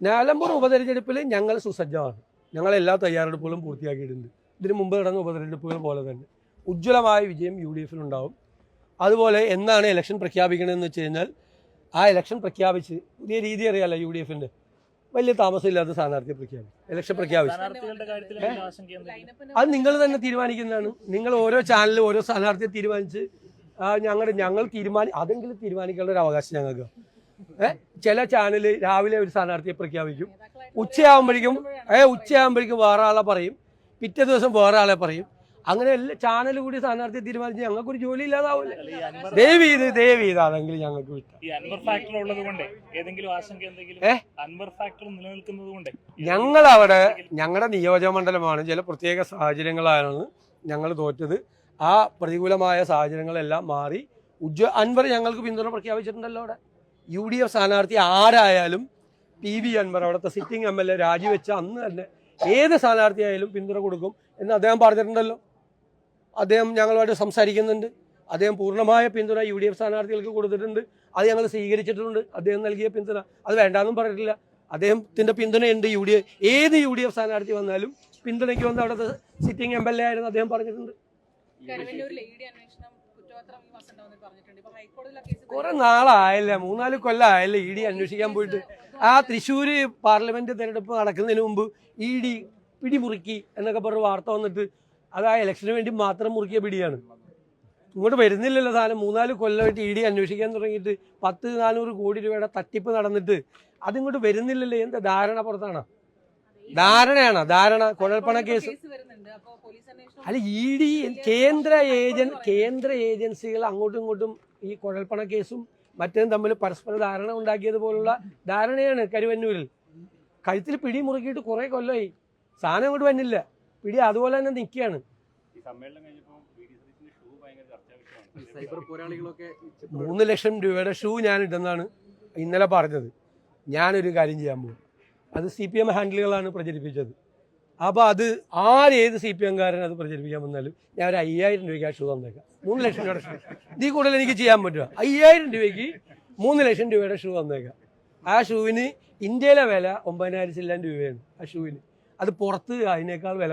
നിലമ്പൂർ ഉപതെരഞ്ഞെടുപ്പിൽ ഞങ്ങൾ സുസജ്ജമാണ്. ഞങ്ങൾ എല്ലാ തയ്യാറെടുപ്പുകളും പൂർത്തിയാക്കിയിട്ടുണ്ട്. ഇതിനു മുമ്പ് നടന്ന ഉപതെരഞ്ഞെടുപ്പുകൾ പോലെ തന്നെ ഉജ്ജ്വലമായ വിജയം യു ഡി എഫിനുണ്ടാവും അതുപോലെ എന്നാണ് ഇലക്ഷൻ പ്രഖ്യാപിക്കണമെന്ന് വെച്ച് കഴിഞ്ഞാൽ ആ ഇലക്ഷൻ പ്രഖ്യാപിച്ച് പുതിയ രീതി അറിയാലോ യു ഡി എഫിന്റെ വലിയ താമസമില്ലാത്ത സ്ഥാനാർത്ഥിയെ പ്രഖ്യാപിക്കും. ഇലക്ഷൻ പ്രഖ്യാപിച്ചു. അത് നിങ്ങൾ തന്നെ തീരുമാനിക്കുന്നതാണ്. നിങ്ങൾ ഓരോ ചാനലിലും ഓരോ സ്ഥാനാർത്ഥിയെ തീരുമാനിച്ച് ഞങ്ങളുടെ ഞങ്ങൾ തീരുമാനി അതെങ്കിലും തീരുമാനിക്കാനുള്ള ഒരു അവകാശം ഞങ്ങൾക്ക് ചില ചാനൽ രാവിലെ ഒരു സ്ഥാനാർത്ഥിയെ പ്രഖ്യാപിക്കും. ഉച്ചയാകുമ്പോഴേക്കും ഏ ഉച്ചയാകുമ്പോഴേക്കും വേറെ ആളെ പറയും. പിറ്റേ ദിവസം വേറെ ആളെ പറയും. അങ്ങനെ എല്ലാ ചാനൽ കൂടി സ്ഥാനാർത്ഥിയെ തീരുമാനിച്ച് ഞങ്ങൾക്കൊരു ജോലി ഇല്ലാതാവില്ലേ. അല്ല, ഇത് ചെയ്ത് അതെങ്കിലും ഞങ്ങൾക്ക് ഞങ്ങൾ അവിടെ ഞങ്ങളുടെ നിയോജക മണ്ഡലമാണ് ചില പ്രത്യേക സാഹചര്യങ്ങളാണ് ഞങ്ങൾ തോറ്റത്. ആ പ്രതികൂലമായ സാഹചര്യങ്ങളെല്ലാം മാറി ഉജ്ജ അൻവർ ഞങ്ങൾക്ക് പിന്തുണ പ്രഖ്യാപിച്ചിട്ടുണ്ടല്ലോ അവിടെ. യു ഡി എഫ് സ്ഥാനാർത്ഥി ആരായാലും പി വി അൻവർ അവിടുത്തെ സിറ്റിംഗ് എം എൽ എ രാജിവെച്ച അന്ന് തന്നെ ഏത് സ്ഥാനാർത്ഥിയായാലും പിന്തുണ കൊടുക്കും എന്ന് അദ്ദേഹം പറഞ്ഞിട്ടുണ്ടല്ലോ. അദ്ദേഹം ഞങ്ങളുമായിട്ട് സംസാരിക്കുന്നുണ്ട്. അദ്ദേഹം പൂർണമായ പിന്തുണ യു ഡി എഫ് സ്ഥാനാർത്ഥികൾക്ക് കൊടുത്തിട്ടുണ്ട്. അത് ഞങ്ങൾ സ്വീകരിച്ചിട്ടുണ്ട്. അദ്ദേഹം നൽകിയ പിന്തുണ. അത് വേണ്ടാന്നും പറഞ്ഞിട്ടില്ല. അദ്ദേഹത്തിന്റെ പിന്തുണയുണ്ട് യു ഡി എഫ്. ഏത് യു ഡി എഫ് സ്ഥാനാർത്ഥി വന്നാലും പിന്തുണയ്ക്ക് വന്ന് അവിടുത്തെ സിറ്റിംഗ് എം എൽ എ ആയിരുന്നു അദ്ദേഹം പറഞ്ഞിട്ടുണ്ട്. കുറെ നാളായല്ലേ? മൂന്നാൽ കൊല്ലമായല്ലേ ഇ ഡി അന്വേഷിക്കാൻ പോയിട്ട്? ആ തൃശ്ശൂര് പാർലമെന്റ് തെരഞ്ഞെടുപ്പ് നടക്കുന്നതിന് മുമ്പ് ഇ ഡി പിടിമുറുക്കി എന്നൊക്കെ പറഞ്ഞ വാർത്ത വന്നിട്ട് അത് ആ ഇലക്ഷന് വേണ്ടി മാത്രം മുറുക്കിയ പിടിയാണ്. ഇങ്ങോട്ട് വരുന്നില്ലല്ലോ സാധനം. മൂന്നാൽ കൊല്ലമായിട്ട് ഇ ഡി അന്വേഷിക്കാൻ തുടങ്ങിയിട്ട് പത്ത് നാനൂറ് കോടി രൂപയുടെ തട്ടിപ്പ് നടന്നിട്ട് അതിങ്ങോട്ട് വരുന്നില്ലല്ലോ? എന്താ ധാരണ പുറത്താണ്? ധാരണയാണ് ധാരണ കുഴൽപ്പണ കേസ് കേസ്. വരുന്നുണ്ട്. അപ്പൊ പോലീസ് അന്വേഷണം അല്ല ഇ ഡി കേന്ദ്ര ഏജൻ കേന്ദ്ര ഏജൻസികൾ അങ്ങോട്ടും ഇങ്ങോട്ടും ഈ കുഴൽപ്പണ കേസും മറ്റേതും തമ്മിൽ പരസ്പര ധാരണ ഉണ്ടാക്കിയതുപോലുള്ള ധാരണയാണ് കരുവന്നൂരിൽ. കഴുത്തിൽ പിടി മുറുക്കിയിട്ട് കുറേ കൊല്ലമായി സാധനം ഇങ്ങോട്ട് വന്നില്ല. പിടി അതുപോലെ തന്നെ നിൽക്കുകയാണ്. ഈ സമ്മേളനം കഴിഞ്ഞപ്പോൾ വി ഡി ഷൂ ഭയങ്കര സൈബർ പോരാളികളൊക്കെ മൂന്ന് ലക്ഷം രൂപയുടെ ഷൂ ഞാൻ ഇട്ടെന്നാണ് ഇന്നലെ പറഞ്ഞത്. ഞാനൊരു കാര്യം ചെയ്യാൻ പോകും. അത് സി പി എം ഹാൻഡിലുകളാണ് പ്രചരിപ്പിച്ചത്. അപ്പോൾ അത് ആരേത് സി പി എംകാരൻ അത് പ്രചരിപ്പിക്കാൻ വന്നാലും ഞാൻ ഒരു അയ്യായിരം രൂപയ്ക്ക് ക്യാഷ് തന്നേക്കാം. മൂന്ന് ലക്ഷം രൂപയുടെ ഷൂ ഇതിൽ കൂടുതൽ എനിക്ക് ചെയ്യാൻ പറ്റുമോ? അയ്യായിരം രൂപയ്ക്ക് മൂന്ന് ലക്ഷം രൂപയുടെ ഷൂ തന്നേക്കാം. ആ ഷൂവിന് ഇന്ത്യയിലെ വില ഒമ്പതിനായിരം ചില്ലാൻ രൂപയാണ് ആ ഷൂവിന് അത് പുറത്ത് അതിനേക്കാൾ വില